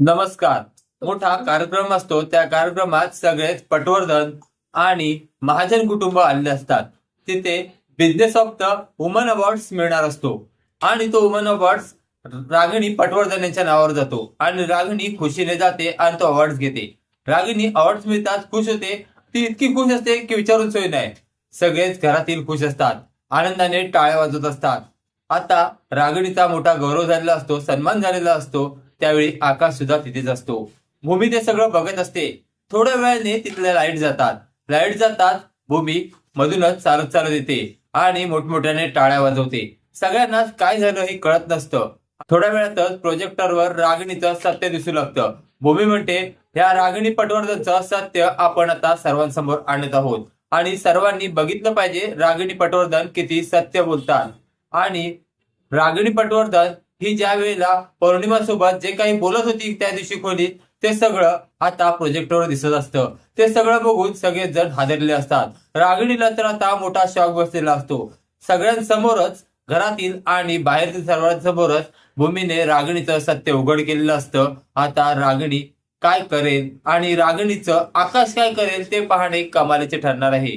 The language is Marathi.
नमस्कार. मोठा कार्यक्रम असतो. त्या कार्यक्रमात सगळेच पटवर्धन आणि महाजन कुटुंब आलेले असतात. तिथे business of the woman awards मिळणार असतो. आणि तो वुमन अवॉर्ड्स रागिणी पटवर्धन यांच्या नावावर जातो. आणि रागिणी खुशीने जाते आणि तो अवॉर्ड घेते. रागिणी अवॉर्ड मिळतात खुश होते. ती इतकी खुश असते की विचारून सोय नाही. सगळेच घरातील खुश असतात. आनंदाने टाळ्या वाजवत असतात. आता रागिणीचा मोठा गौरव झालेला असतो सन्मान झालेला असतो. त्यावेळी आकाश सुद्धा तिथेच असतो. भूमी ते सगळं बघत असते. थोड्या वेळाने तिथल्या लाइट जातात. लाइट जातात भूमी मधूनच चालत चालत येते आणि मोठमोठ्याने टाळ्या वाजवते. सगळ्यांना काय झालं हे कळत नसतं. थोड्या वेळातच प्रोजेक्टरवर रागिणीचं सत्य दिसू लागतं. भूमी म्हणते या रागिणी पटवर्धनचं सत्य आपण आता सर्वांसमोर आणत आहोत. आणि सर्वांनी बघितलं पाहिजे रागिणी पटवर्धन किती सत्य बोलतात. आणि रागिणी पटवर्धन ही ज्या वेळेला पौर्णिमा सोबत जे काही बोलत होती त्या दिवशी खोलीत ते सगळं आता प्रोजेक्टवर दिसत असतं. ते सगळं बघून सगळेच जण हादरलेले असतात. रागिणीला तर आता मोठा शॉक बसलेला असतो. सगळ्यांसमोरच घरातील आणि बाहेरतील सर्वांसमोरच भूमीने रागिणीचं सत्य उघड केलेलं असतं. आता रागिणी काय करेल आणि रागिणीचं आकाश काय करेल ते पाहणे कमालीचे ठरणार आहे.